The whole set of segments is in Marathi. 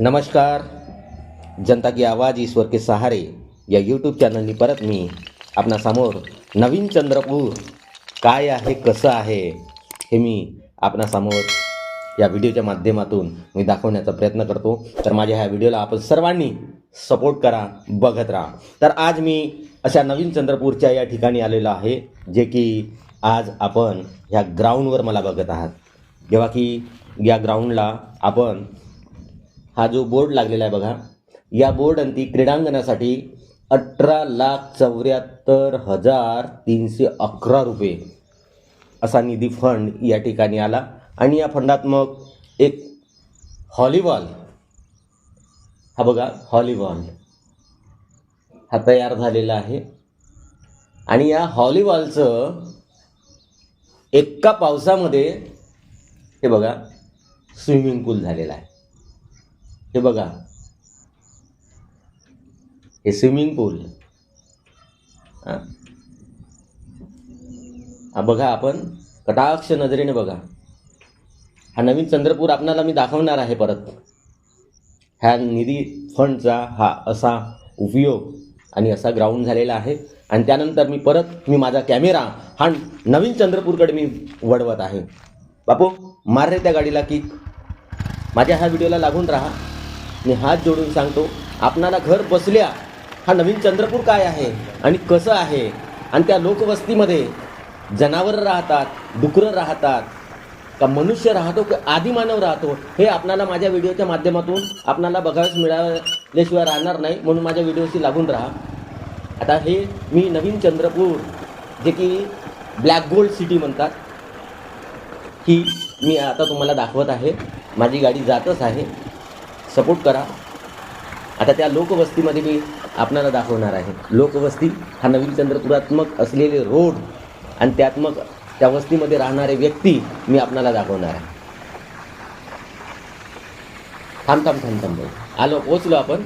नमस्कार. जनता की आवाज ईश्वर के सहारे या यूट्यूब चॅनलनी परत मी आपणासमोर नवीन चंद्रपूर. काय आहे कसं आहे हे मी आपणासमोर या व्हिडिओच्या माध्यमातून मी दाखवण्याचा प्रयत्न करतो. तर माझ्या ह्या व्हिडिओला आपण सर्वांनी सपोर्ट करा बघत राहा. तर आज मी अशा नवीन चंद्रपूरच्या या ठिकाणी आलेलो आहे जे की आज आपण ह्या ग्राउंडवर मला बघत आहात. जेव्हा की या ग्राउंडला आपण हा जो बोर्ड लागलेला आहे बघा. या बोर्ड अंती क्रीडांगणासाठी अठरा लाख चौऱ्याहत्तर हजार तीनशे अकरा रुपये असा निधी फंड या ठिकाणी आला. आणि या फंडात मग एक हॉलीबॉल. हा बघा हॉलीबॉल. हा तयार झालेला आहे. आणि या हॉलीबॉलचं एका पावसामध्ये हे बघा स्विमिंग पूल झालेला आहे. हे बघा. हे स्विमिंग पूल हा. बघा आपण कटाक्ष नजरेने बघा. हा नवीन चंद्रपूर आपणाला मी दाखवणार आहे परत. ह्या निधी फंडचा हा असा उपयोग आणि असा ग्राउंड झालेला आहे. आणि त्यानंतर मी परत मी माझा कॅमेरा हा नवीन चंद्रपूरकडे मी वळवत आहे. बापू मार रे त्या गाडीला की. माझ्या ह्या व्हिडिओला लागून राहा. मी हात जोडून सांगतो आपणाला घर बसल्या हा नवीन चंद्रपूर काय आहे आणि कसं आहे? आणि त्या लोकवस्तीमध्ये जनावरं राहतात डुकरं राहतात का मनुष्य राहतो की आदिमानव राहतो हे आपणाला माझ्या व्हिडिओच्या माध्यमातून आपणाला बघायला मिळाल्याशिवाय राहणार नाही म्हणून माझ्या व्हिडिओशी लागून राहा. आता हे मी नवीन चंद्रपूर जे की ब्लॅक गोल्ड सिटी म्हणतात ही मी आता तुम्हाला दाखवत आहे. माझी गाडी जातच आहे. सपोर्ट करा. आता त्या लोकवस्तीमध्ये मी आपणाला दाखवणार आहे. लोकवस्ती हा नवीन चंद्रपुरात्मक असलेले रोड आणि त्यात मग त्या वस्तीमध्ये राहणारे व्यक्ती मी आपणाला दाखवणार आहे. थांब थांब थांब थांब. आलो पोचलो आपण.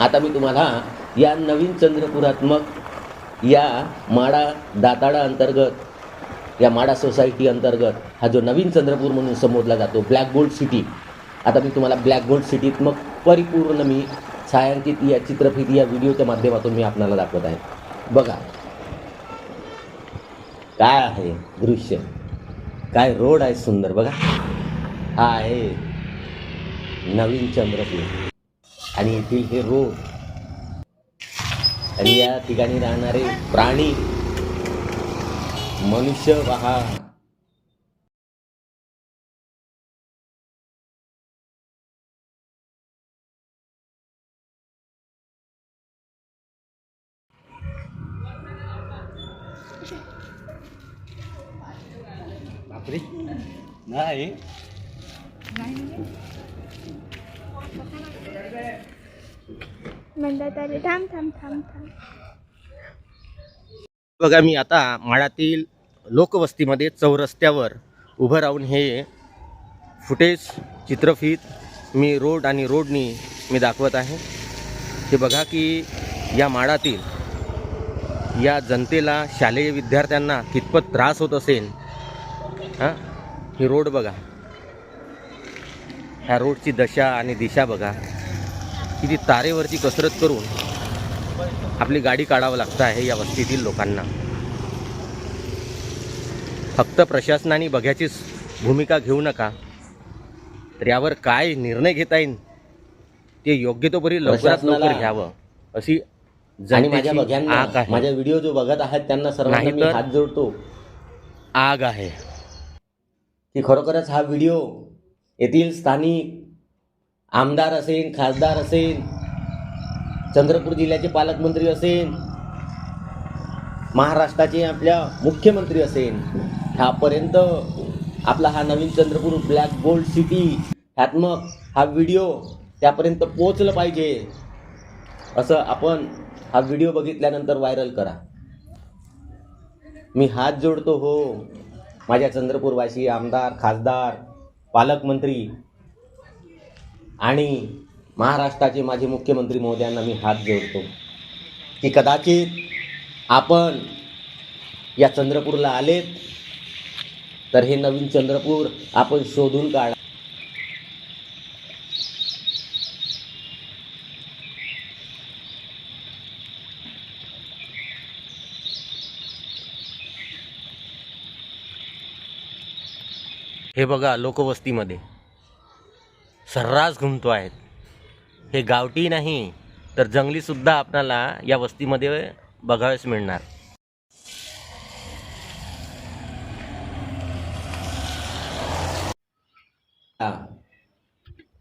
आता मी तुम्हाला या नवीन चंद्रपुरात्मक या माडा दाताडा अंतर्गत या माडा सोसायटी अंतर्गत हा जो नवीन चंद्रपूर म्हणून संबोधला जातो ब्लॅक गोल्ड सिटी आता मी तुम्हाला ब्लॅक गोल्ड सिटीत मग परिपूर्ण मी छायांकित या चित्रफित या व्हिडिओच्या माध्यमातून मी आपणाला दाखवत आहे. बघा. काय आहे दृश्य? काय रोड आहे सुंदर बघा. हा आहे नवीन चंद्रपूर. आणि येथील हे रोड. आणि या ठिकाणी राहणारे प्राणी. मनुष्य हा बापरे. नाही. म्हणतात आले थांब थांब थांब थांब. बघा मी आता माळातील लोकवस्तीमध्ये चौरस्त्यावर उभं राहून हे फुटेज चित्रफित मी रोड आणि रोडनी मी दाखवत आहे. हे बघा की या माळातील या जनतेला शालेय विद्यार्थ्यांना कितपत त्रास होत असेल हां? ही रोड बघा. ह्या रोडची दशा आणि दिशा बघा. किती तारेवरची कसरत करून आपली गाडी काढावं लागतं आहे या वस्तीतील लोकांना. फक्त प्रशासनाने बघ्याचीच भूमिका घेऊ नका. तर यावर काय निर्णय घेता येईल? ते योग्य तो परी लवकरात लवकर घ्यावं. अशी माझ्या बघ्यांना माझ्या व्हिडिओ जो बघत आहेत त्यांना सर्वांना नाही मी तर- हात जोडतो. आग आहे. की खरोखरच हा व्हिडिओ येथील स्थानिक आमदार असेल खासदार असेल चंद्रपूर जिल्ह्याचे पालकमंत्री असेल महाराष्ट्राचे आपल्या मुख्यमंत्री असेल ह्यापर्यंत आपला हा नवीन चंद्रपूर ब्लॅक गोल्ड सिटी ह्यात्मक हा व्हिडिओ त्यापर्यंत पोचलं पाहिजे असं आपण हा व्हिडिओ बघितल्यानंतर व्हायरल करा. मी हात जोडतो हो. माझ्या चंद्रपूरवासी आमदार खासदार पालकमंत्री आणि महाराष्ट्राचे माझे मुख्यमंत्री महोदयांना मी हात जोडतो की कदाचित आपण या चंद्रपूरला आलेत तर हे नवीन चंद्रपूर आपण शोधून काढा. हे बघा लोकवस्तीमध्ये. सर्रास घुमतो आहेत. हे गावठी नाही तर जंगलीसुद्धा आपणाला या वस्तीमध्ये बघावेच मिळणार.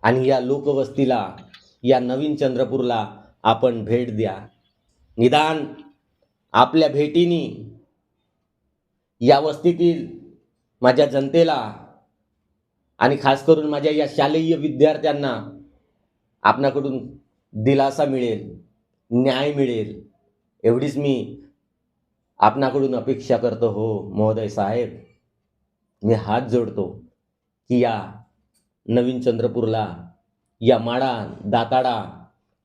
आणि या लोकवस्तीला या नवीन चंद्रपूरला आपण भेट द्या. निदान आपल्या भेटीनी या वस्तीतील माझ्या जनतेला आणि खास करून माझ्या या शालेय विद्यार्थ्यांना आपणाकडून दिलासा मिळेल न्याय मिळेल एवढीच मी आपणाकडून अपेक्षा करतो हो महोदय साहेब. मी हात जोडतो की या नवीन चंद्रपूरला या माडा दाताडा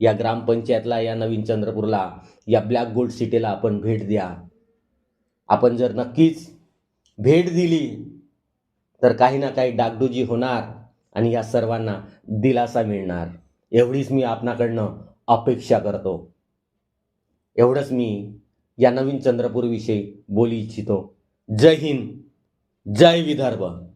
या ग्रामपंचायतला या नवीन चंद्रपूरला या ब्लॅक गोल्ड सिटीला आपण भेट द्या. आपण जर नक्कीच भेट दिली तर काही ना काही डागडुजी होणार आणि या सर्वांना दिलासा मिळणार. एवढीच मी आपणाकडनं अपेक्षा करतो. एवढंच मी या नवीन चंद्रपूरविषयी बोलू इच्छितो. जय हिंद जय विदर्भ.